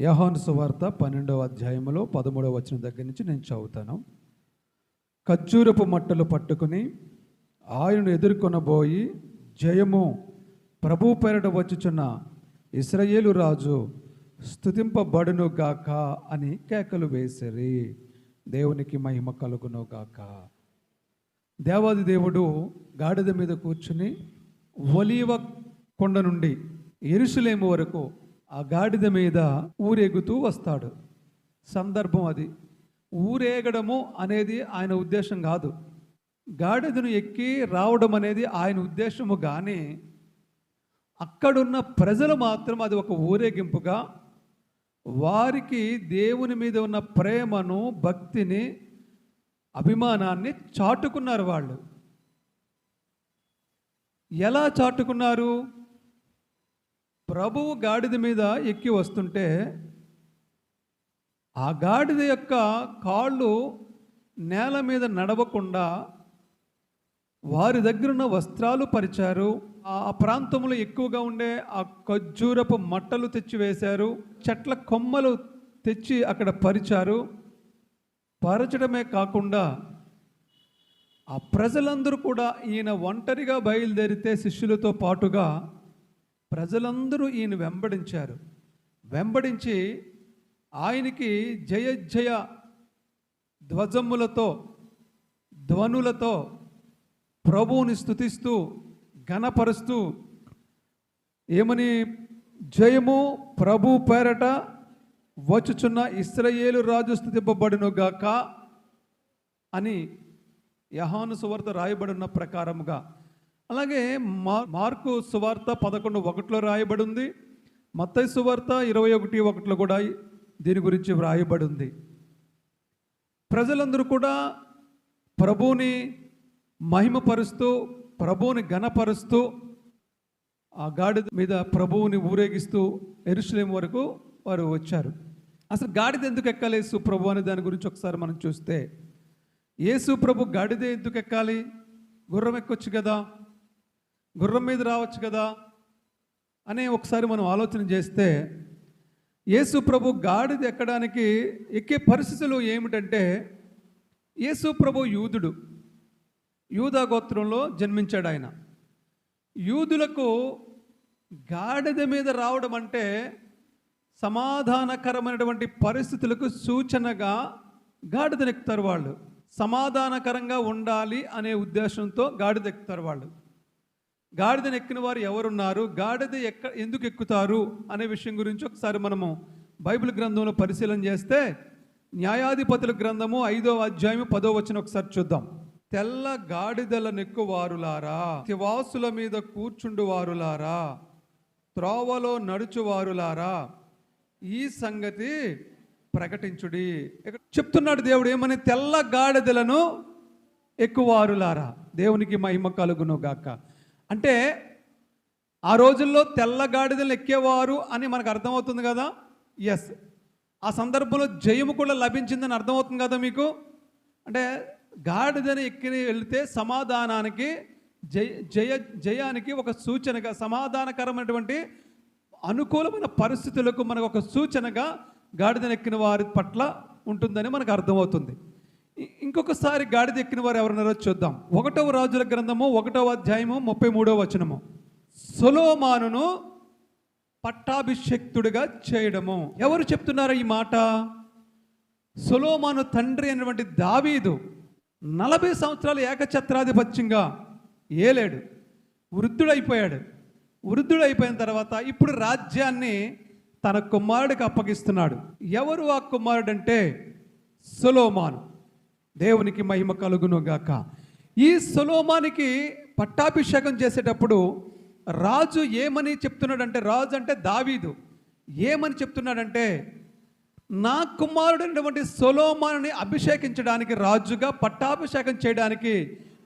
యహాను సువార్త పన్నెండవ అధ్యాయంలో పదమూడవ వచ్చిన దగ్గర నుంచి నేను చదువుతాను. ఖర్జూరపు మట్టలు పట్టుకుని ఆయనను ఎదుర్కొనబోయి జయము ప్రభు పేరట వచ్చుచున్న ఇస్రయేలు రాజు స్థుతింపబడును గాక అని కేకలు వేసిరి. దేవునికి మహిమ కలుగును గాక. దేవాది దేవుడు గాడిద మీద కూర్చుని ఒలీవ కొండ నుండి ఎరుసలేము వరకు ఆ గాడిద మీద ఊరేగుతూ వస్తాడు. సందర్భం అది. ఊరేగడము అనేది ఆయన ఉద్దేశం కాదు. గాడిదను ఎక్కి రావడం అనేది ఆయన ఉద్దేశము కానీ అక్కడున్న ప్రజలు మాత్రం అది ఒక ఊరేగింపుగా వారికి దేవుని మీద ఉన్న ప్రేమను భక్తిని అభిమానాన్ని చాటుకున్నారు వాళ్ళు. ఎలా చాటుకున్నారు? ప్రభువు గాడిద మీద ఎక్కి వస్తుంటే ఆ గాడిద యొక్క కాళ్ళు నేల మీద నడవకుండా వారి దగ్గరున్న వస్త్రాలు పరిచారు. ఆ ప్రాంతంలో ఎక్కువగా ఉండే ఆ ఖర్జూరపు మట్టలు తెచ్చి వేశారు. చెట్ల కొమ్మలు తెచ్చి అక్కడ పరిచారు. పరచడమే కాకుండా ఆ ప్రజలందరూ కూడా ఈయన ఒంటరిగా బయలుదేరితే శిష్యులతో పాటుగా ప్రజలందరూ ఈయన వెంబడించారు. వెంబడించి ఆయనకి జయ జయ ధ్వజములతో ధ్వనులతో ప్రభువుని స్థుతిస్తూ ఘనపరుస్తూ ఏమని జయము ప్రభు పేరట వచ్చుచున్న ఇస్రయేలు రాజు స్థుతింపబడునుగాక అని యహాను సువార్త రాయబడిన ప్రకారముగా అలాగే మా మార్కు సువార్త పదకొండు ఒకటిలో రాయబడి ఉంది మత్తయి సువార్త ఇరవై ఒకటి ఒకటిలో కూడా దీని గురించి వ్రాయబడి ఉంది ప్రజలందరూ కూడా ప్రభువుని మహిమపరుస్తూ ప్రభువుని ఘనపరుస్తూ ఆ గాడిద మీద ప్రభువుని ఊరేగిస్తూ ఎరుసలేం వరకు వారు వచ్చారు. అసలు గాడిద ఎందుకు ఎక్కాలి ప్రభు అనే దాని గురించి ఒకసారి మనం చూస్తే యేసు ప్రభు గాడిద ఎందుకు ఎక్కాలి? గుర్రం ఎక్కొచ్చు కదా. గుర్రం మీద రావచ్చు కదా అనే ఒకసారి మనం ఆలోచన చేస్తే యేసు ప్రభు గాడిద ఎక్కడానికి ఎక్కే పరిస్థితులు ఏమిటంటే యేసు ప్రభు యూదుడు. యూదా గోత్రంలో జన్మించాడు ఆయన. యూదులకు గాడిద మీద రావడం అంటే సమాధానకరమైనటువంటి పరిస్థితులకు సూచనగా గాడిదనెక్కుతారు వాళ్ళు. సమాధానకరంగా ఉండాలి అనే ఉద్దేశంతో గాడిదెక్కుతారు వాళ్ళు. గాడిదను ఎక్కిన వారు ఎవరున్నారు? గాడిద ఎక్క ఎందుకు ఎక్కుతారు? అనే విషయం గురించి ఒకసారి మనము బైబిల్ గ్రంథంలో పరిశీలన చేస్తే న్యాయాధిపతుల గ్రంథము ఐదో అధ్యాయము పదో వచ్చిన ఒకసారి చూద్దాం. తెల్ల గాడిదల నెక్కువారులారా తివాసుల మీద కూర్చుండు వారులారా త్రోవలో నడుచువారులారా ఈ సంగతి ప్రకటించుడి. ఇక్కడ చెప్తున్నాడు దేవుడు ఏమని? తెల్ల గాడిదలను ఎక్కువారులారా. దేవునికి మహిమ కలుగును గాక అంటే ఆ రోజుల్లో తెల్ల గాడిదలు ఎక్కేవారు అని మనకు అర్థమవుతుంది కదా? ఎస్ ఆ సందర్భంలో జయము కూడా లభించిందని అర్థమవుతుంది కదా మీకు? అంటే గాడిదని ఎక్కి వెళితే సమాధానానికి జయ జయ జయానికి ఒక సూచనగా సమాధానకరమైనటువంటి అనుకూలమైన పరిస్థితులకు మనకు ఒక సూచనగా గాడిదను ఎక్కిన వారి పట్ల ఉంటుందని మనకు అర్థమవుతుంది. ఇంకొకసారి గాడిద ఎక్కిన వారు ఎవరున్నారో చూద్దాం. ఒకటవ రాజుల గ్రంథము ఒకటవ అధ్యాయము ముప్పై మూడవ వచనము. సొలోమానును పట్టాభిషక్తుడిగా చేయడము. ఎవరు చెప్తున్నారు ఈ మాట? సొలోమాను తండ్రి అయినటువంటి దావీదు నలభై సంవత్సరాలు ఏకఛత్రాధిపత్యంగా ఏలేడు. వృద్ధుడైపోయాడు. వృద్ధుడైపోయిన తర్వాత ఇప్పుడు రాజ్యాన్ని తన కుమారుడికి అప్పగిస్తున్నాడు. ఎవరు ఆ కుమారుడు అంటే సొలోమాను. దేవునికి మహిమ కలుగును గాక ఈ సొలోమానికి పట్టాభిషేకం చేసేటప్పుడు రాజు ఏమని చెప్తున్నాడంటే రాజు అంటే దావీదు. ఏమని చెప్తున్నాడంటే నా కుమారుడైనటువంటి సొలోమానుని అభిషేకించడానికి రాజుగా పట్టాభిషేకం చేయడానికి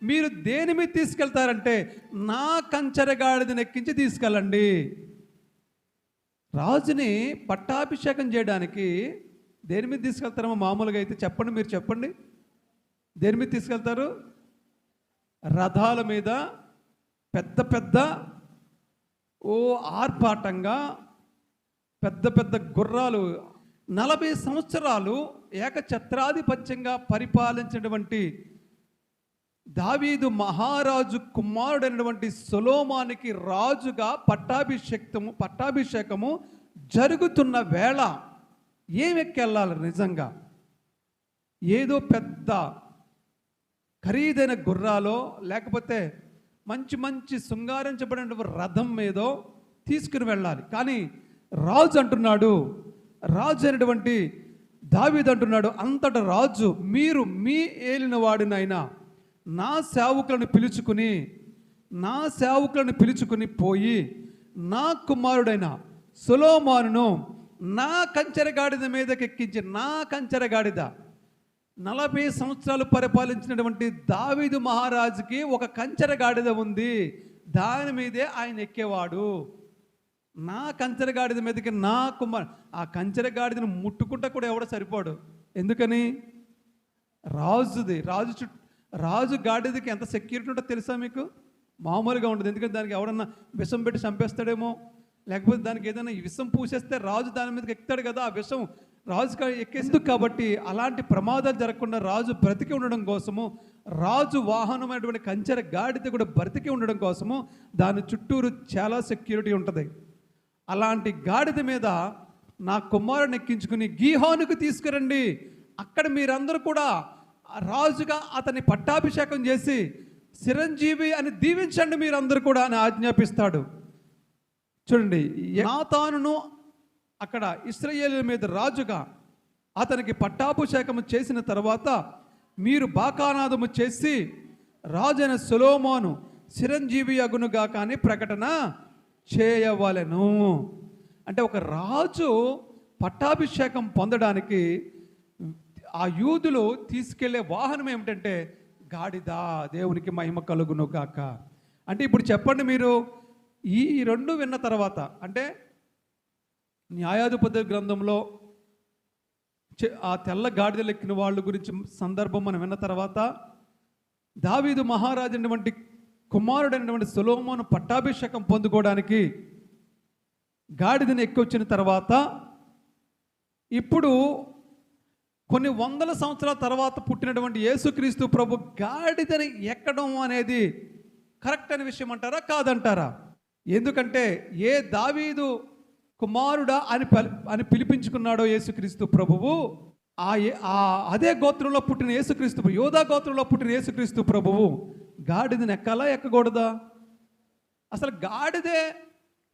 మీరు దేని మీద తీసుకెళ్తారంటే నా కంచరగాడిదని ఎక్కించి తీసుకెళ్ళండి. రాజుని పట్టాభిషేకం చేయడానికి దేని మీద తీసుకెళ్తారో మామూలుగా అయితే చెప్పండి మీరు చెప్పండి. దేని మీద తీసుకెళ్తారు? రథాల మీద పెద్ద పెద్ద ఓ ఆర్భాటంగా పెద్ద పెద్ద గుర్రాలు నలభై సంవత్సరాలు ఏకఛత్రాధిపత్యంగా పరిపాలించినటువంటి దావీదు మహారాజు కుమారుడైనటువంటి సొలోమానికి రాజుగా పట్టాభిషేక్తము పట్టాభిషేకము జరుగుతున్న వేళ ఏమెక్కెళ్ళాలి నిజంగా? ఏదో పెద్ద ఖరీదైన గుర్రాలో లేకపోతే మంచి మంచి శృంగారించబడిన రథం మీదో తీసుకుని వెళ్ళాలి. కానీ రాజు అంటున్నాడు రాజు అనేటువంటి దావీదు అంటున్నాడు అంతట రాజు మీరు మీ ఏలిన వాడినైనా నా సేవకులను పిలుచుకుని నా సేవకులను పిలుచుకుని పోయి నా కుమారుడైన సులోమానును నా కంచెరగాడిద మీదకి ఎక్కించి నా కంచెరగాడిద నలభై సంవత్సరాలు పరిపాలించినటువంటి దావీదు మహారాజుకి ఒక కంచెర గాడిద ఉంది. దాని మీదే ఆయన ఎక్కేవాడు. నా కంచెర గాడిద మీదకి నా కుమార్ ఆ కంచెర గాడిదను ముట్టుకుంటా కూడా ఎవడో సరిపోడు. ఎందుకని? రాజుది రాజు చుట్టూ రాజు గాడిదకి ఎంత సెక్యూరిటీ ఉంటుందో తెలుసా మీకు? మామూలుగా ఉండదు. ఎందుకంటే దానికి ఎవడన్నా విషం పెట్టి చంపేస్తాడేమో. లేకపోతే దానికి ఏదైనా విషం పూసేస్తే రాజు దాని మీదకి ఎక్కుతాడు కదా. ఆ విషం రాజు ఎక్కేందుకు కాబట్టి అలాంటి ప్రమాదాలు జరగకుండా రాజు బ్రతికి ఉండడం కోసము రాజు వాహనమైనటువంటి కంచెర గాడిద కూడా బ్రతికి ఉండడం కోసము దాని చుట్టూరు చాలా సెక్యూరిటీ ఉంటుంది. అలాంటి గాడిద మీద నా కుమారుని ఎక్కించుకుని గీహానుకు తీసుకురండి. అక్కడ మీరందరూ కూడా రాజుగా అతన్ని పట్టాభిషేకం చేసి చిరంజీవి అని దీవించండి మీరందరూ కూడా అని ఆజ్ఞాపిస్తాడు. చూడండి నాతానును అక్కడ ఇస్రయేలు మీద రాజుగా అతనికి పట్టాభిషేకము చేసిన తర్వాత మీరు బాకానాదము చేసి రాజైన సులోమోను చిరంజీవి అగునుగా కానీ ప్రకటన చేయవలెను. అంటే ఒక రాజు పట్టాభిషేకం పొందడానికి ఆ యూదులు తీసుకెళ్ళే వాహనం ఏమిటంటే గాడిద దేవునికి మహిమ కలుగును గాక అంటే ఇప్పుడు చెప్పండి మీరు ఈ రెండు విన్న తర్వాత అంటే న్యాయాధిపతి గ్రంథంలో ఆ తెల్ల గాడిదలు ఎక్కిన వాళ్ళ గురించి సందర్భం మనం విన్న తర్వాత దావీదు మహారాజు అయినటువంటి కుమారుడైనటువంటి సులోమోను పట్టాభిషేకం పొందుకోవడానికి గాడిదని ఎక్కొచ్చిన తర్వాత ఇప్పుడు కొన్ని వందల సంవత్సరాల తర్వాత పుట్టినటువంటి యేసుక్రీస్తు ప్రభు గాడిదని ఎక్కడం అనేది కరెక్ట్ అనే విషయం అంటారా కాదంటారా? ఎందుకంటే ఏ దావీదు కుమారుడా అని అని పిలిపించుకున్నాడో యేసుక్రీస్తు ప్రభువు. ఆ ఏ- ఆ అదే గోత్రంలో పుట్టిన యేసుక్రీస్తు యోధా గోత్రంలో పుట్టిన యేసుక్రీస్తు ప్రభువు గాడిదని ఎక్కాలా ఎక్కకూడదా? అసలు గాడిదే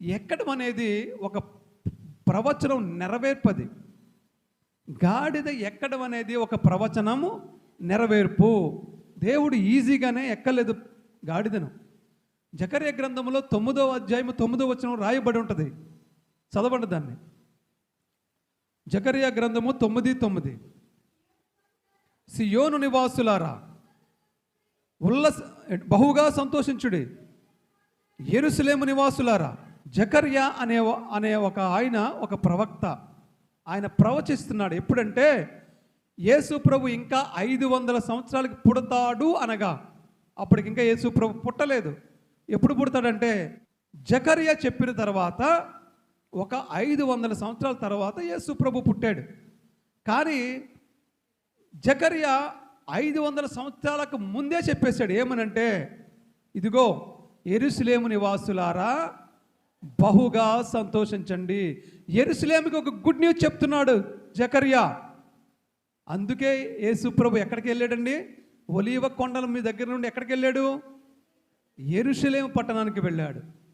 ఎక్కడం అనేది ఒక ప్రవచనం నెరవేర్పది. గాడిద ఎక్కడం అనేది ఒక ప్రవచనము నెరవేర్పు. దేవుడు ఈజీగానే ఎక్కలేదు గాడిదను. జకర్య గ్రంథంలో తొమ్మిదో అధ్యాయము తొమ్మిదో వచనం రాయబడి ఉంటుంది. చదవండి దాన్ని. జకర్య గ్రంథము తొమ్మిది తొమ్మిది. సియోను నివాసులారా ఉల్లస బహుగా సంతోషించుడి. ఎరుసలేము నివాసులారా జకర్య అనే అనే ఒక ఆయన ఒక ప్రవక్త ఆయన ప్రవచిస్తున్నాడు. ఎప్పుడంటే యేసు ప్రభు ఇంకా ఐదు వందల సంవత్సరాలకి పుడతాడు అనగా అప్పటికి ఇంకా యేసు ప్రభు పుట్టలేదు. ఎప్పుడు పుడతాడంటే జకర్య చెప్పిన తర్వాత ఒక ఐదు వందల సంవత్సరాల తర్వాత యేసు ప్రభు పుట్టాడు. కానీ జకర్య ఐదు వందల సంవత్సరాలకు ముందే చెప్పేశాడు ఏమనంటే ఇదిగో ఎరుసలేము నివాసులారా బహుగా సంతోషించండి. ఎరుసలేముకి ఒక గుడ్ న్యూస్ చెప్తున్నాడు జకర్యా. అందుకే యేసు ప్రభు ఎక్కడికి వెళ్ళాడండి? ఒలీవ కొండల మీ దగ్గర నుండి ఎక్కడికి వెళ్ళాడు? ఎరుసలేము పట్టణానికి వెళ్ళాడు.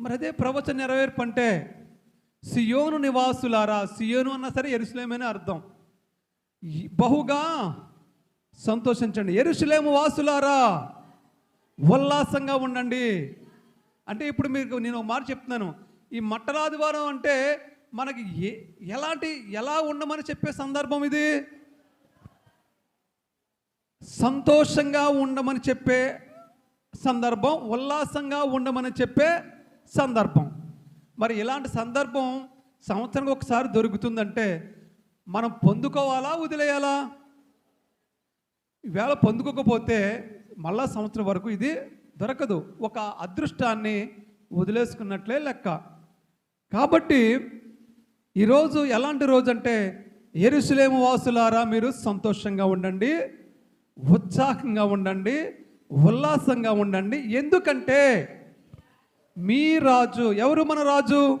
మరి అదే ప్రవచన నెరవేర్పు అంటే సియోను నివాసులారా సియోను అన్నా సరే ఎరుసలేమని అర్థం. బహుగా సంతోషించండి. ఎరుసలేము వాసులారా ఉల్లాసంగా ఉండండి. అంటే ఇప్పుడు మీకు నేను ఒక మాట చెప్తున్నాను. ఈ మట్టరాదివారం అంటే మనకి ఏ ఎలాంటి ఎలా ఉండమని చెప్పే సందర్భం ఇది? సంతోషంగా ఉండమని చెప్పే సందర్భం ఉల్లాసంగా ఉండమని చెప్పే సందర్భం. మరి ఇలాంటి సందర్భం సంవత్సరానికి ఒకసారి దొరుకుతుందంటే మనం పొందుకోవాలా వదిలేయాలా? ఈవేళ పొందుకోకపోతే మళ్ళా సంవత్సరం వరకు ఇది దొరకదు. ఒక అదృష్టాన్ని వదిలేసుకున్నట్లే లెక్క. కాబట్టి ఈరోజు ఎలాంటి రోజు అంటే ఎరుసలేము వాసులారా మీరు సంతోషంగా ఉండండి ఉత్సాహంగా ఉండండి ఉల్లాసంగా ఉండండి. ఎందుకంటే మీ రాజు ఎవరు మన రాజు?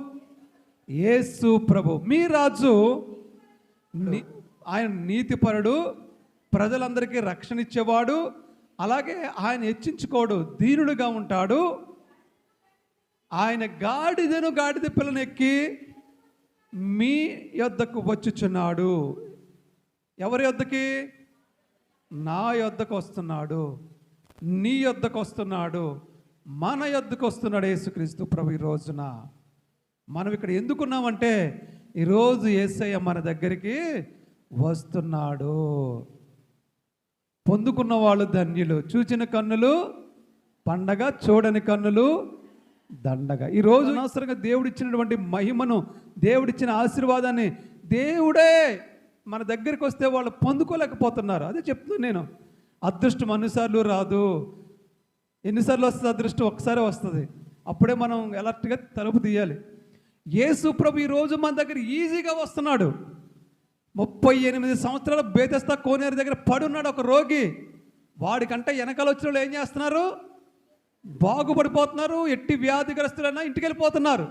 యేసు ప్రభు. మీ రాజు ఆయన నీతిపరుడు ప్రజలందరికీ రక్షణ ఇచ్చేవాడు అలాగే ఆయన హెచ్చించుకోడు దీనుడుగా ఉంటాడు. ఆయన గాడిదను గాడిద పిల్లనెక్కి మీ యొద్దకు వచ్చుచున్నాడు. ఎవరి యొద్దకి? నా యొద్దకు వస్తున్నాడు. నీ యొద్దకు వస్తున్నాడు. మన యొద్దకు వస్తున్నాడు యేసుక్రీస్తు ప్రభు ఈ రోజున. మనం ఇక్కడ ఎందుకున్నామంటే ఈరోజు ఏసయ్య మన దగ్గరికి వస్తున్నాడు. పొందుకున్న వాళ్ళు ధన్యులు చూచిన కన్నులు పండగ చూడని కన్నులు దండగ. ఈరోజు అనవసరంగా దేవుడిచ్చినటువంటి మహిమను దేవుడిచ్చిన ఆశీర్వాదాన్ని దేవుడే మన దగ్గరికి వస్తే వాళ్ళు పొందుకోలేకపోతున్నారు. అదే చెప్తున్నాను నేను. అదృష్టం అన్నిసార్లు రాదు. ఎన్నిసార్లు వస్తుంది అదృష్టం? ఒకసారి వస్తుంది. అప్పుడే మనం ఎలర్ట్గా తలుపు తీయాలి. యేసు ప్రభు ఈరోజు మన దగ్గర ఈజీగా వస్తున్నాడు. ముప్పై ఎనిమిది సంవత్సరాల బేతస్తా కోనేరు దగ్గర పడున్నాడు ఒక రోగి. వాడికంటే వెనకాల వచ్చిన వాళ్ళు ఏం చేస్తున్నారు? బాగుపడిపోతున్నారు. ఎట్టి వ్యాధిగ్రస్తులైనా ఇంటికి వెళ్ళిపోతున్నారు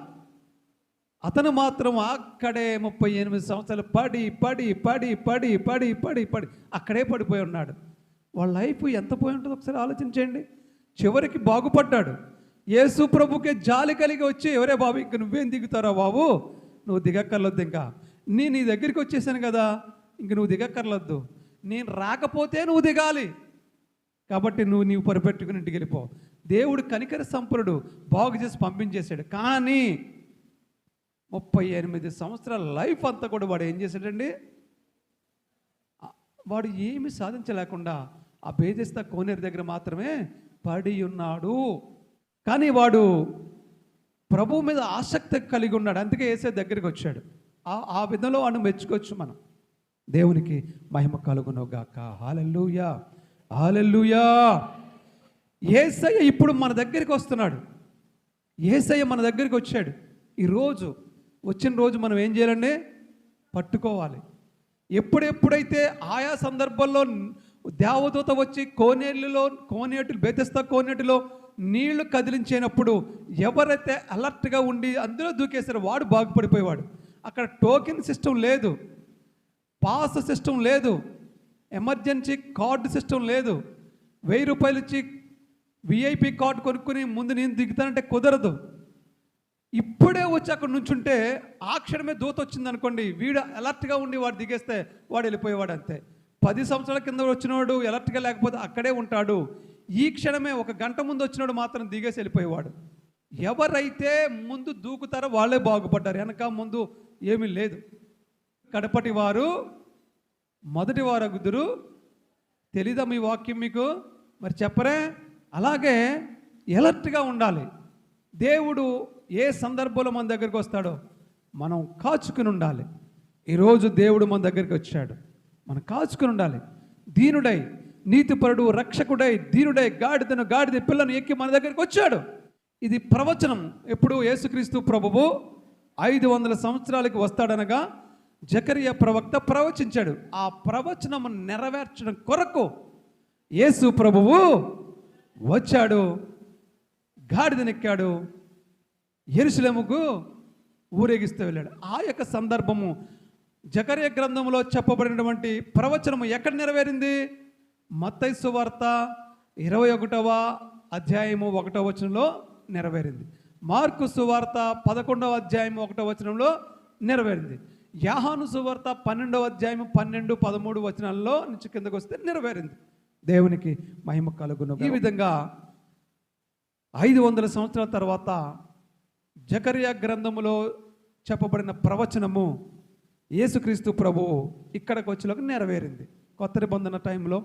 అతను మాత్రం అక్కడే ముప్పై ఎనిమిది సంవత్సరాలు పడి పడి పడి పడి పడి పడి పడి అక్కడే పడిపోయి ఉన్నాడు. వాళ్ళ లైఫ్ ఎంత పోయి ఉంటుందో ఒకసారి ఆలోచించండి చివరికి బాగుపడ్డాడు. యేసు ప్రభుకే జాలి కలిగి వచ్చి ఎవరే బాబు ఇంక నువ్వేం దిగుతారా బాబు? నువ్వు దిగక్కర్లొద్దు ఇంకా. నేను నీ దగ్గరికి వచ్చేసాను కదా ఇంక నువ్వు దిగక్కర్లొద్దు. నేను రాకపోతే నువ్వు దిగాలి. కాబట్టి నువ్వు నీవు పరిపెట్టుకుని ఇంటికి వెళ్ళిపో. దేవుడు కనికర సంపరుడు బాగు చేసి పంపించేశాడు. కానీ ముప్పై ఎనిమిది సంవత్సరాల లైఫ్ అంతా కూడా వాడు ఏం చేశాడండి? వాడు ఏమి సాధించలేకుండా ఆ బేదెస్తా కోనేరు దగ్గర మాత్రమే పడి ఉన్నాడు. కానీ వాడు ప్రభు మీద ఆసక్తి కలిగి ఉన్నాడు. అందుకే ఏసే దగ్గరికి వచ్చాడు. ఆ ఆ విధంలో వాడిని మెచ్చుకోవచ్చు మనం. దేవునికి మహిమ కలుగునోగాక. Hallelujah hallelujah. ఏసయ్య ఇప్పుడు మన దగ్గరికి వస్తున్నాడు. ఏసయ్య మన దగ్గరికి వచ్చాడు. ఈరోజు వచ్చిన రోజు మనం ఏం చేయాలండి? పట్టుకోవాలి. ఎప్పుడెప్పుడైతే ఆయా సందర్భాల్లో దేవదూత వచ్చి కోనేటిలో కోనేటిలో బెతస్తా కోనేటిలో నీళ్ళు కదిలించినప్పుడు ఎవరైతే అలర్ట్గా ఉండి అందులో దూకేశారో వాడు బాగుపడిపోయేవాడు. అక్కడ టోకెన్ సిస్టమ్ లేదు. పాస్ సిస్టమ్ లేదు. ఎమర్జెన్సీ కార్డు సిస్టమ్ లేదు. వెయ్యి రూపాయలు ఇచ్చి విఐపి కార్డు కొనుక్కుని ముందు నేను దిగుతానంటే కుదరదు. ఇప్పుడే వచ్చి అక్కడ నుంచుంటే ఆ క్షణమే దూత వచ్చింది అనుకోండి వీడు అలర్ట్గా ఉండి వాడు దిగేస్తే వాడు వెళ్ళిపోయేవాడు అంతే. పది సంవత్సరాల కింద వచ్చినవాడు ఎలర్ట్గా లేకపోతే అక్కడే ఉంటాడు. ఈ క్షణమే ఒక గంట ముందు వచ్చినాడు మాత్రం దిగేసి వెళ్ళిపోయేవాడు. ఎవరైతే ముందు దూకుతారో వాళ్ళే బాగుపడ్డారు. వెనక ముందు ఏమీ లేదు. కడపటి వారు మొదటి వారు అగుదురు తెలీదా మీ వాక్యం మీకు? మరి చెప్పరే? అలాగే ఎలర్ట్గా ఉండాలి. దేవుడు ఏ సందర్భంలో మన దగ్గరికి వస్తాడో మనం కాచుకుని ఉండాలి. ఈరోజు దేవుడు మన దగ్గరికి వచ్చాడు. మనం కాచుకుని ఉండాలి. దీనుడై నీతిపరుడు రక్షకుడై దీనుడై గాడిదను గాడిద పిల్లను ఎక్కి మన దగ్గరికి వచ్చాడు. ఇది ప్రవచనం. ఎప్పుడు? యేసుక్రీస్తు ప్రభువు ఐదు వందల సంవత్సరాలకి వస్తాడనగా జకరియా ప్రవక్త ప్రవచించాడు. ఆ ప్రవచనం నెరవేర్చడం కొరకు యేసు ప్రభువు వచ్చాడు గాడిదనెక్కాడు ఎరుసలేముకు ఊరేగిస్తూ వెళ్ళాడు. ఆ యొక్క సందర్భము జకర్య గ్రంథంలో చెప్పబడినటువంటి ప్రవచనము ఎక్కడ నెరవేరింది? మత్తైసు వార్త ఇరవై ఒకటవ అధ్యాయము ఒకటవ వచనంలో నెరవేరింది. మార్కు సువార్త పదకొండవ అధ్యాయము ఒకటవ వచనంలో నెరవేరింది. యాహాను సువార్త పన్నెండవ అధ్యాయం పన్నెండు పదమూడు వచనాల్లో నుంచి కిందకు వస్తే నెరవేరింది. దేవునికి మహిమ కలుగును ఈ విధంగా ఐదు వందల సంవత్సరాల తర్వాత జకరియా గ్రంథములో చెప్పబడిన ప్రవచనము యేసుక్రీస్తు ప్రభువు ఇక్కడికి వచ్చేలోకి నెరవేరింది. కొత్త నిబంధన టైంలో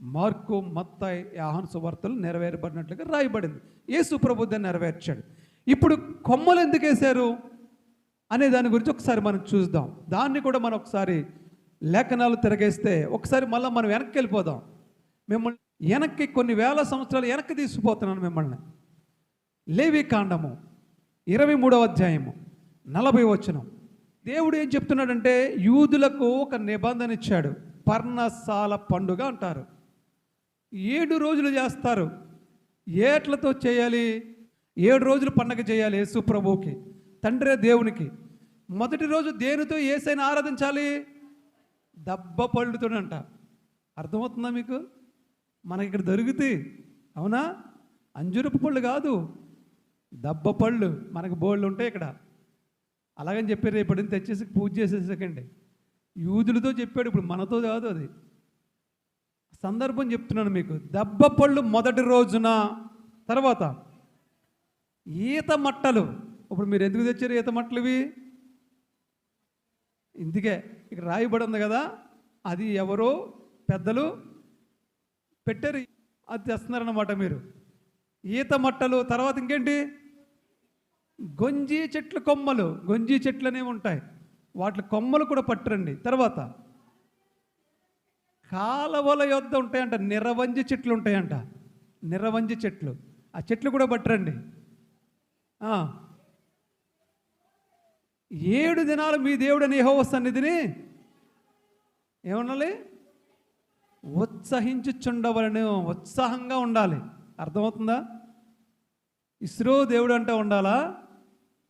మార్కు మత్తాయి యాహాను సువార్తలు నెరవేరబడినట్లుగా రాయబడింది. యేసు ప్రభు దాన్ని నెరవేర్చాడు. ఇప్పుడు కొమ్మలు ఎందుకు వేశారు అనే దాని గురించి ఒకసారి మనం చూద్దాం. దాన్ని కూడా మనం ఒకసారి లేఖనాలు తిరగేస్తే ఒకసారి మళ్ళీ మనం వెనక్కి వెళ్ళిపోదాం. మిమ్మల్ని వెనక్కి కొన్ని వేల సంవత్సరాలు వెనక్కి తీసుకుపోతున్నాను మిమ్మల్ని. లేవి కాండము ఇరవై మూడవ అధ్యాయము నలభై వచనం. దేవుడు ఏం చెప్తున్నాడంటే యూదులకు ఒక నిబంధన ఇచ్చాడు. పర్ణశాల పండుగ అంటారు. ఏడు రోజులు చేస్తారు. ఏట్లతో చేయాలి? ఏడు రోజులు పండగ చేయాలి యేసు ప్రభువుకి తండ్రి దేవునికి. మొదటి రోజు దేనితో ఏసైనా ఆరాధించాలి? దెబ్బ పళ్ళుతోనంట. అర్థమవుతుందా మీకు? మనకి ఇక్కడ దొరుకుతాయి అవునా? అంజురపు పళ్ళు కాదు. దెబ్బ పళ్ళు మనకు బోళ్ళు ఉంటాయి ఇక్కడ. అలాగని చెప్పి రేపటిని తెచ్చేసి పూజ చేసేసకండి యూదులతో చెప్పాడు ఇప్పుడు మనతో కాదు అది. సందర్భం చెప్తున్నాను మీకు. దెబ్బ పళ్ళు మొదటి రోజున తర్వాత ఈత మట్టలు. ఇప్పుడు మీరు ఎందుకు తెచ్చారు ఈత మట్టలు ఇవి? ఇందుకే ఇక్కడ రాయబడి ఉంది కదా అది ఎవరో పెద్దలు పెట్టారు. అది తెస్తున్నారన్నమాట మీరు. ఈత మట్టలు తర్వాత ఇంకేంటి? గొంజి చెట్లు కొమ్మలు గొంజి చెట్లు అనేవి ఉంటాయి. వాటి కొమ్మలు కూడా పట్టరండి. తర్వాత కాలవల యొద్ద ఉంటాయంట నిరవంజి చెట్లు ఉంటాయంట. నిరవంజి చెట్లు. ఆ చెట్లు కూడా పట్టరండి. ఏడు దినాలు మీ దేవుడని యెహోవా సన్నిధిని ఏమనాలి? ఉత్సహించుచుండవలను ఉత్సాహంగా ఉండాలి. అర్థమవుతుందా? ఇస్రో దేవుడు అంటే ఉండాలా?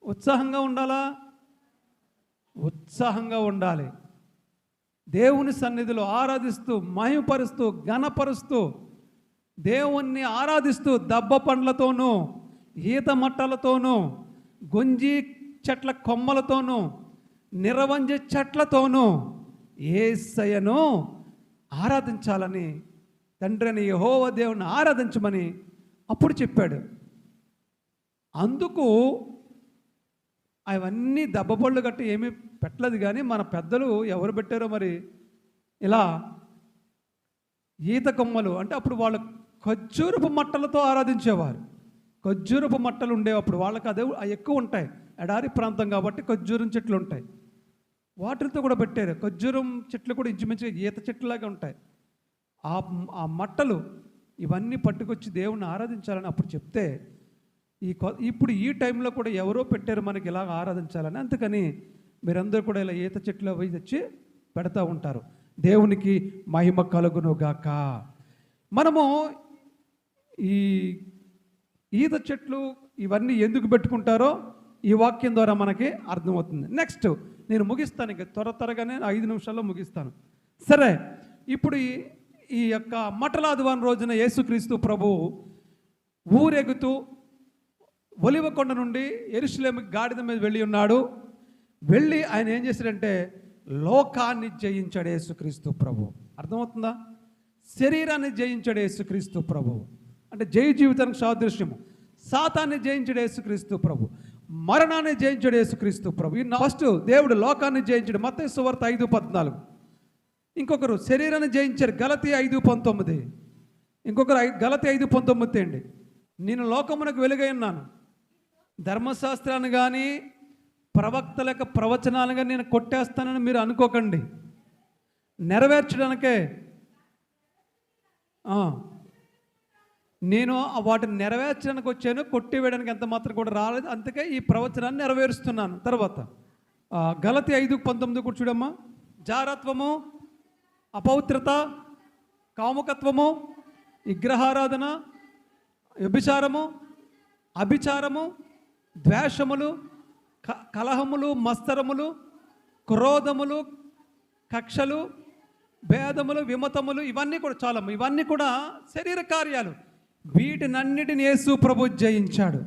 ఉత్సాహంగా ఉండాలా? ఉత్సాహంగా ఉండాలి. దేవుని సన్నిధిలో ఆరాధిస్తూ మహిమపరుస్తూ ఘనపరుస్తూ దేవుణ్ణి ఆరాధిస్తూ దబ్బ పండ్లతోనూ ఈత మట్టలతోనూ గొంజి చెట్ల కొమ్మలతోనూ నిరవంజి చెట్లతోనూ ఏసయ్యను ఆరాధించాలని తండ్రిని యహోవ దేవుని ఆరాధించమని అప్పుడు చెప్పాడు. అందుకు అవన్నీ దెబ్బపళ్ళు గట్టి ఏమీ పెట్టలేదు కానీ మన పెద్దలు ఎవరు పెట్టారో మరి? ఇలా ఈత కొమ్మలు అంటే అప్పుడు వాళ్ళు ఖర్జూరపు మట్టలతో ఆరాధించేవారు. ఖర్జూరపు మట్టలు ఉండేవి అప్పుడు వాళ్ళకి అదే అవి ఎక్కువ ఉంటాయి. ఎడారి ప్రాంతం కాబట్టి ఖర్జూరం చెట్లు ఉంటాయి. వాటితో కూడా పెట్టారు. ఖర్జూరం చెట్లు కూడా ఇంచుమించుగా ఈత చెట్లులాగా ఉంటాయి. ఆ ఆ మట్టలు ఇవన్నీ పట్టుకొచ్చి దేవుణ్ణి ఆరాధించాలని అప్పుడు చెప్తే ఈ కొ- ఇప్పుడు ఈ టైంలో కూడా ఎవరో పెట్టారు మనకి ఇలా ఆరాధించాలని. అందుకని మీరందరూ కూడా ఇలా ఈత చెట్లు అవి తెచ్చి పెడతా ఉంటారు. దేవునికి మహిమ కలుగును గాక. మనము ఈ ఈత చెట్లు ఇవన్నీ ఎందుకు పెట్టుకుంటారో ఈ వాక్యం ద్వారా మనకి అర్థమవుతుంది. నెక్స్ట్ నేను ముగిస్తాను ఇంకా త్వర త్వరగానే ఐదు నిమిషాల్లో ముగిస్తాను. సరే ఇప్పుడు ఈ ఈ యొక్క మటలాదివాన్ రోజున యేసుక్రీస్తు ప్రభు ఊరెగుతూ ఒలివకొండ నుండి ఎరుసలేం గాడిద మీద వెళ్ళి ఉన్నాడు. వెళ్ళి ఆయన ఏం చేశాడంటే లోకాన్ని జయించాడు యేసుక్రీస్తు ప్రభు. అర్థమవుతుందా? శరీరాన్ని జయించాడు యేసుక్రీస్తు ప్రభు. అంటే జయ జీవితానికి సాదృశ్యము. సాతాన్ని జయించాడు యేసుక్రీస్తు ప్రభు. మరణాన్ని జయించాడు యేసుక్రీస్తు ప్రభు. ఈ ఫస్ట్ దేవుడు లోకాన్ని జయించాడు. మత సువార్త ఐదు పద్నాలుగు. ఇంకొకరు శరీరాన్ని జయించారు. గలతి ఐదు పంతొమ్మిది. ఇంకొకరు గలతి ఐదు పంతొమ్మిది తేండి. నేను లోకమునకు వెలుగై ఉన్నాను. ధర్మశాస్త్రాన్ని కానీ ప్రవక్తల యొక్క ప్రవచనాలుగా నేను కొట్టేస్తానని మీరు అనుకోకండి. నెరవేర్చడానికే. నేను వాటిని నెరవేర్చడానికి వచ్చాను కొట్టివేయడానికి ఎంత మాత్రం కూడా రాలేదు. అందుకే ఈ ప్రవచనాన్ని నెరవేరుస్తున్నాను. తర్వాత గలతి ఐదు పంతొమ్మిది కూడా చూడమ్మా. జారత్వము అపవిత్రత కాముకత్వము విగ్రహారాధన వ్యభిచారము అభిచారము ద్వేషములు క కలహములు మస్తరములు క్రోధములు కక్షలు భేదములు విమతములు ఇవన్నీ కూడా చాలా ఇవన్నీ కూడా శరీర కార్యాలు. వీటినన్నిటిని యేసు ప్రభు జయించాడు.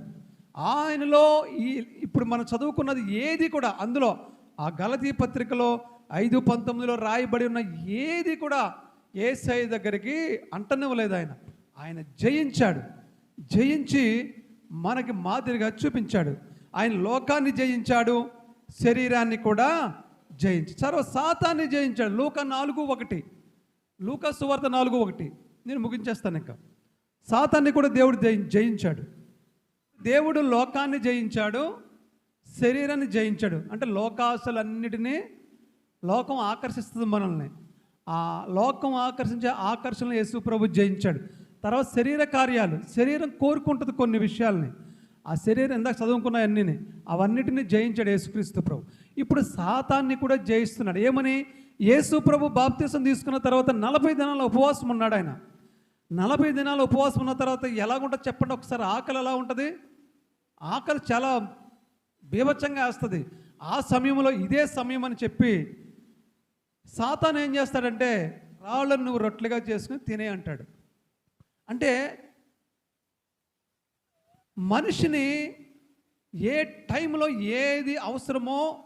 ఆయనలో ఈ ఇప్పుడు మనం చదువుకున్నది ఏది కూడా అందులో ఆ గలతీ పత్రికలో ఐదు పంతొమ్మిదిలో రాయబడి ఉన్న ఏది కూడా ఏసై దగ్గరికి అంటనివ్వలేదు ఆయన. ఆయన జయించాడు. జయించి మనకి మాదిరిగా చూపించాడు. ఆయన లోకాన్ని జయించాడు శరీరాన్ని కూడా జయించి సర్వ సాతాన్ని జయించాడు. లూక నాలుగు ఒకటి. లూక సువార్త నాలుగు ఒకటి. నేను ముగించేస్తాను ఇంకా. సాతాన్ని కూడా దేవుడు జయించాడు. దేవుడు లోకాన్ని జయించాడు శరీరాన్ని జయించాడు. అంటే లోకాశలన్నిటినీ లోకం ఆకర్షిస్తుంది మనల్ని. ఆ లోకం ఆకర్షించే ఆకర్షణ యేసు ప్రభు జయించాడు. తర్వాత శరీర కార్యాలు శరీరం కోరుకుంటుంది కొన్ని విషయాల్ని. ఆ శరీరం ఇందాక చదువుకున్న అన్నిని అవన్నిటిని జయించాడు యేసుక్రీస్తు ప్రభు. ఇప్పుడు సాతాన్ని కూడా జయిస్తున్నాడు. ఏమని? యేసు ప్రభు బాప్తీసం తీసుకున్న తర్వాత నలభై దినాల ఉపవాసం ఉన్నాడు ఆయన. నలభై దినాల ఉపవాసం ఉన్న తర్వాత ఎలాగుంటుంది చెప్పండి ఒకసారి? ఆకలి ఎలా ఉంటుంది? ఆకలి చాలా బీభత్సంగా వేస్తుంది. ఆ సమయంలో ఇదే సమయం అని చెప్పి సాతాన్ ఏం చేస్తాడంటే రాళ్ళను నువ్వు రొట్టెలుగా చేసుకుని తినే అంటాడు. అంటే మనిషిని ఏ టైంలో ఏది అవసరమో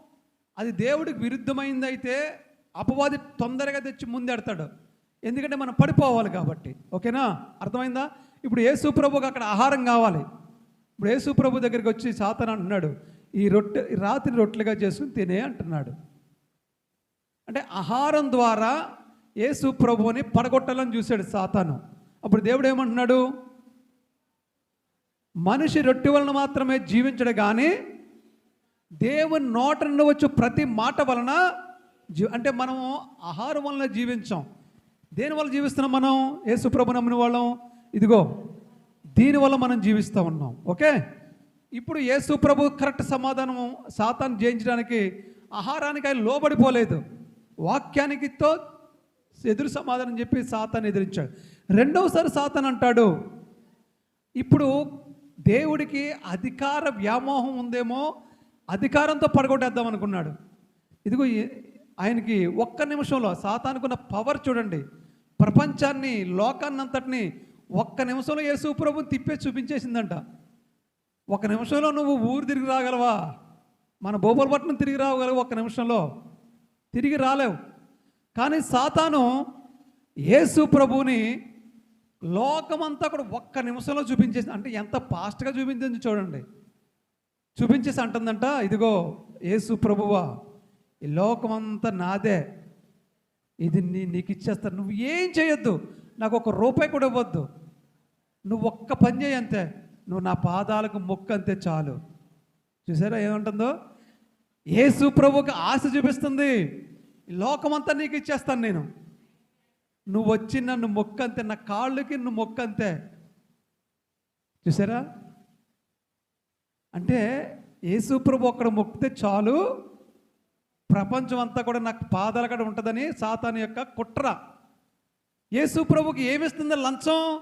అది దేవుడికి విరుద్ధమైంది అయితే అపవాది తొందరగా తెచ్చి ముందెడతాడు. ఎందుకంటే మనం పడిపోవాలి కాబట్టి. ఓకేనా? అర్థమైందా? ఇప్పుడు యేసు ప్రభుకి అక్కడ ఆహారం కావాలి. ఇప్పుడు యేసు ప్రభు దగ్గరికి వచ్చి సాతన అంటున్నాడు ఈ రొట్టె రాత్రి రొట్టెలుగా చేసుకుని తినే అంటున్నాడు. అంటే ఆహారం ద్వారా యేసు ప్రభువుని పడగొట్టాలని చూశాడు సాతాను. అప్పుడు దేవుడు ఏమంటున్నాడు? మనిషి రొట్టె వలన మాత్రమే జీవించడు కానీ దేవుని నోట నుండి వచ్చు ప్రతి మాట వలన జీ అంటే మనము ఆహారం వలన జీవించాం. దేని వల్ల జీవిస్తున్నాం మనం? యేసు ప్రభు నమ్మిన వాళ్ళం. ఇదిగో దీనివల్ల మనం జీవిస్తూ ఉన్నాం. ఓకే? ఇప్పుడు యేసు ప్రభు కరెక్ట్ సమాధానం సాతాన్ని జయించడానికి ఆహారానికి ఆయన లోబడిపోలేదు. వాక్యానికితో ఎదురు సమాధానం చెప్పి సాతాన్ని ఎదిరించాడు. రెండవసారి సాతాన్ అంటాడు. ఇప్పుడు దేవుడికి అధికార వ్యామోహం ఉందేమో అధికారంతో పడగొట్టేద్దాం అనుకున్నాడు. ఇదిగో ఆయనకి ఒక్క నిమిషంలో సాతానుకున్న పవర్ చూడండి. ప్రపంచాన్ని లోకాన్నంతటిని ఒక్క నిమిషంలో యేసు ప్రభుని తిప్పే చూపించేసిందంట. ఒక నిమిషంలో నువ్వు ఊరు తిరిగి రాగలవా? మన భూపాలపట్నం తిరిగి రాగలవు ఒక్క నిమిషంలో? తిరిగి రాలేవు. కానీ సాతాను యేసు ప్రభుని లోకమంతా కూడా ఒక్క నిమిషంలో చూపించేసి అంటే ఎంత ఫాస్ట్గా చూపించింది చూడండి. చూపించేసి అంటుందంట ఇదిగో యేసు ప్రభువా ఈ లోకమంతా నాదే. ఇది నీ నీకు ఇచ్చేస్తాను నువ్వు ఏం చేయొద్దు. నాకు ఒక రూపాయి కూడా ఇవ్వద్దు. నువ్వు ఒక్క పని చేయంతే అంతే. నువ్వు నా పాదాలకు మొక్కు అంతే చాలు. చూసారా ఏమంటుందో? యేసు ప్రభుకి ఆశ చూపిస్తుంది. ఈ లోకమంతా నీకు ఇచ్చేస్తాను నేను. నువ్వు వచ్చి నన్ను మొక్కంతే నా కాళ్ళకి నువ్వు మొక్కంతే. చూసారా? అంటే యేసుప్రభు ఒక్కడ మొక్కితే చాలు. ప్రపంచం అంతా కూడా నాకు పాదాల కడ ఉంటుందని సాతాను యొక్క కుట్ర. యేసుప్రభుకి ఏమిస్తుంది లంచం?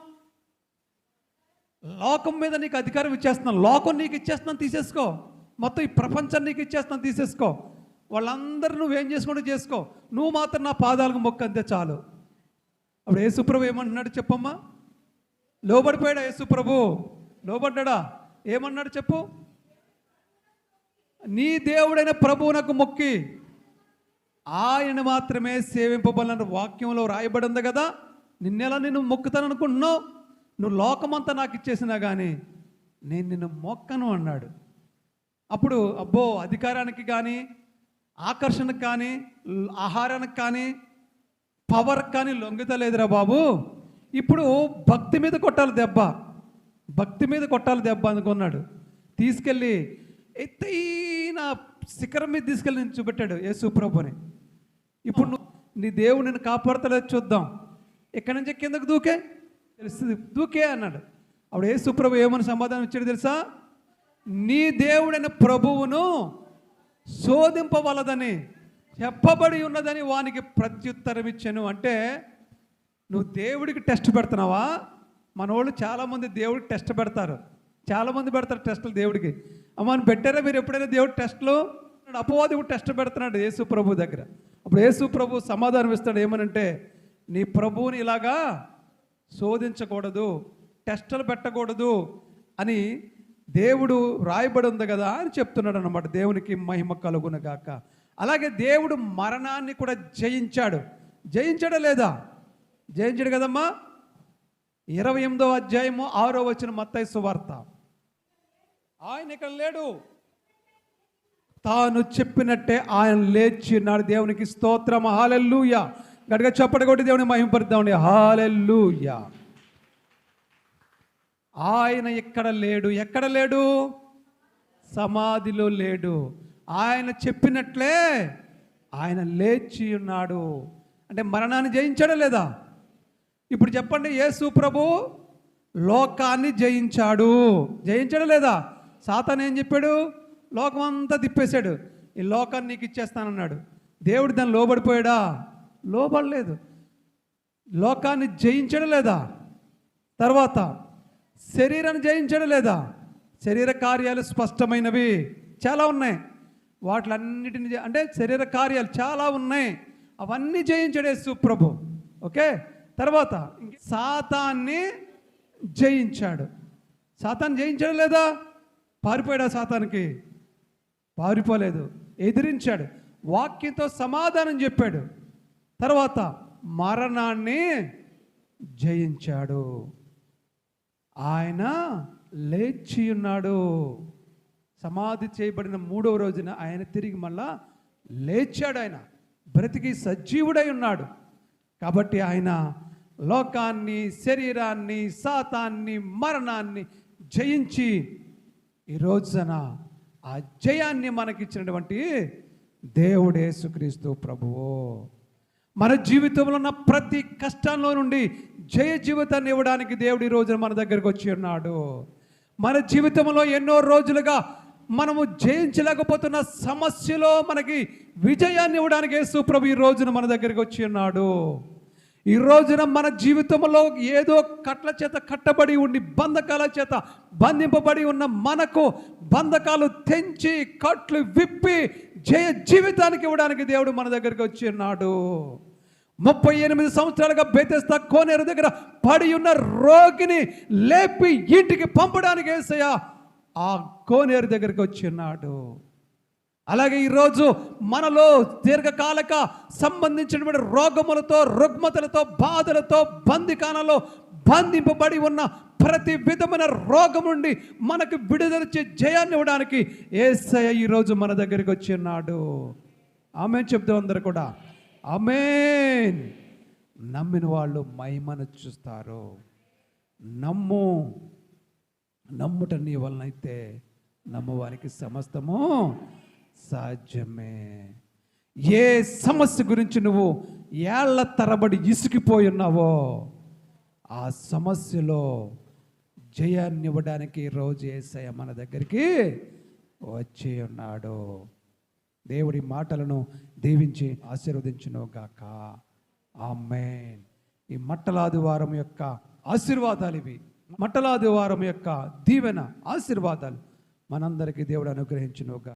లోకం మీద నీకు అధికారం ఇచ్చేస్తున్నాను లోకం నీకు ఇచ్చేస్తున్నాను తీసేసుకో. మొత్తం ఈ ప్రపంచాన్ని నీకు ఇచ్చేస్తున్నాను తీసేసుకో. వాళ్ళందరూ నువ్వేం చేసుకుంటూ చేసుకో. నువ్వు మాత్రం నా పాదాలకు మొక్క అంతే చాలు. అప్పుడు యేసుప్రభు ఏమంటున్నాడు చెప్పమ్మా? లోబడిపోయాడా యేసుప్రభు? లోబడ్డా ఏమన్నాడు చెప్పు? నీ దేవుడైన ప్రభువునకు మొక్కి ఆయన మాత్రమే సేవింపబడిన వాక్యంలో రాయబడింది కదా. నిన్నెలా నేను మొక్కుతాను అనుకుంటున్నావు నువ్వు లోకమంతా నాకు ఇచ్చేసినా కానీ నేను నిన్ను మొక్కను అన్నాడు. అప్పుడు అబ్బో అధికారానికి కానీ ఆకర్షణకు కానీ ఆహారానికి కానీ పవర్ కానీ లొంగితలేదురా బాబు. ఇప్పుడు భక్తి మీద కొట్టాలి దెబ్బ. భక్తి మీద కొట్టాలి దెబ్బ అనుకున్నాడు. తీసుకెళ్ళి ఎత్తైన శిఖరం మీద తీసుకెళ్ళి నేను చూపెట్టాడు ఏ సుప్రభుని ఇప్పుడు నువ్వు నీ దేవుడు నేను కాపాడతలేదు చూద్దాం. ఎక్కడి నుంచి కిందకు దూకే? తెలుస్తుంది. దూకే అన్నాడు. అప్పుడు యేసు ఏమని సమాధానం ఇచ్చాడు తెలుసా? నీ దేవుడైన ప్రభువును శోధింపవలదని. చెప్పబడి ఉన్నదని వానికి ప్రత్యుత్తరం ఇచ్చాను. అంటే నువ్వు దేవుడికి టెస్ట్ పెడుతున్నావా? మన వాళ్ళు చాలామంది దేవుడికి టెస్ట్ పెడతారు. చాలామంది పెడతారు టెస్టులు దేవుడికి. అమ్మ అని పెట్టారా? మీరు ఎప్పుడైనా దేవుడు టెస్ట్లు అపవాది కూడా టెస్ట్ పెడుతున్నాడు యేసు ప్రభు దగ్గర. అప్పుడు యేసు ప్రభు సమాధానం ఇస్తాడు ఏమనంటే నీ ప్రభువుని ఇలాగా శోధించకూడదు టెస్టులు పెట్టకూడదు అని దేవుడు రాయబడి ఉంది కదా అని చెప్తున్నాడు అనమాట దేవునికి మహిమ కలుగునగాక అలాగే దేవుడు మరణాన్ని కూడా జయించాడు. జయించడా లేదా? జయించాడు కదమ్మా? ఇరవై ఎనిమిదో అధ్యాయము ఆరో వచ్చిన మత్తయి సువార్త. ఆయన ఇక్కడ లేడు. తాను చెప్పినట్టే ఆయన లేచి నాడు దేవునికి స్తోత్రం హాలెల్లుయ. గడిగా చెప్పడు కొట్టి దేవుని మహింపరుద్దామండి. హాలెల్లుయ. ఆయన ఎక్కడ లేడు? ఎక్కడ లేడు? సమాధిలో లేడు. ఆయన చెప్పినట్లే ఆయన లేచి ఉన్నాడు. అంటే మరణాన్ని జయించాడా లేదా? ఇప్పుడు చెప్పండి యేసు ప్రభు లోకాన్ని జయించాడు. జయించాడా లేదా? సాతాన్ ఏం చెప్పాడు? లోకం అంతా తిప్పేశాడు. ఈ లోకాన్ని నీకు ఇచ్చేస్తానన్నాడు. దేవుడు దాన్ని లోబడిపోయాడా? లోబడలేదు. లోకాన్ని జయించడం లేదా? తర్వాత శరీరాన్ని జయించడం లేదా? శరీర కార్యాలు స్పష్టమైనవి. చాలా ఉన్నాయి. వాటిలన్నిటిని అంటే శరీర కార్యాలు చాలా ఉన్నాయి. అవన్నీ జయించాడు సుప్రభు ప్రభు. ఓకే? తర్వాత ఇంక సాతాన్ని జయించాడు. సాతాన్ని జయించాడు లేదా? పారిపోయాడా సాతానికి? పారిపోలేదు. ఎదిరించాడు. వాక్యంతో సమాధానం చెప్పాడు. తర్వాత మరణాన్ని జయించాడు. ఆయన లేచి ఉన్నాడు సమాధి చేయబడిన మూడవ రోజున ఆయన తిరిగి మళ్ళా లేచాడు ఆయన. బ్రతికి సజీవుడై ఉన్నాడు. కాబట్టి ఆయన లోకాన్ని శరీరాన్ని సాతాన్ని మరణాన్ని జయించి ఈ రోజున ఆ జయాన్ని మనకిచ్చినటువంటి దేవుడే సుక్రీస్తు ప్రభువు. మన జీవితంలో ఉన్న ప్రతి కష్టంలో నుండి జయ జీవితాన్ని ఇవ్వడానికి దేవుడు ఈ రోజున మన దగ్గరకు వచ్చి ఉన్నాడు. మన జీవితంలో ఎన్నో రోజులుగా మనము జయించలేకపోతున్న సమస్యలో మనకి విజయాన్ని ఇవ్వడానికి యేసు ప్రభు ఈ రోజున మన దగ్గరికి వచ్చి ఉన్నాడు. ఈ రోజున మన జీవితంలో ఏదో కట్ల చేత కట్టబడి ఉండి బంధకాల చేత బంధింపబడి ఉన్న మనకు బంధకాలు తెంచి కట్లు విప్పి జయ జీవితానికి ఇవ్వడానికి దేవుడు మన దగ్గరికి వచ్చి ఉన్నాడు. ముప్పై ఎనిమిది సంవత్సరాలుగా బెతెస్తా కోనేరు దగ్గర పడి ఉన్న రోగిని లేపి ఇంటికి పంపడానికి వేసయ్యా ఆ కోనేరు దగ్గరికి వచ్చిన్నాడు అలాగే ఈరోజు మనలో దీర్ఘకాలిక సంబంధించినటువంటి రోగములతో రుగ్మతలతో బాధలతో బందికానలో బంధింపబడి ఉన్న ప్రతి విధమైన రోగం నుండి మనకు విడుదలచే జయాన్ని ఇవ్వడానికి ఏసయ్య ఈరోజు మన దగ్గరికి వచ్చిన్నాడు ఆమె చెప్తాం అందరు కూడా. ఆమెన్. నమ్మిన వాళ్ళు మహిమను చూస్తారు. నమ్ము. నమ్ముట నీ వలనైతే నమ్మవారికి సమస్తము సాధ్యమే. ఏ సమస్య గురించి నువ్వు ఏళ్ళ తరబడి ఇసుకిపోయి ఉన్నావో ఆ సమస్యలో జయాన్ని ఇవ్వడానికి రోజు ఏసయ మన దగ్గరికి వచ్చి ఉన్నాడు. దేవుడి మాటలను దీవించి ఆశీర్వదించును గాక ఆమెన్. ఈ మట్టలాదివారం యొక్క ఆశీర్వాదాలు ఇవి. మట్టలాదివారం యొక్క దీవెన ఆశీర్వాదాలు మనందరికీ దేవుడు అనుగ్రహించినోగా.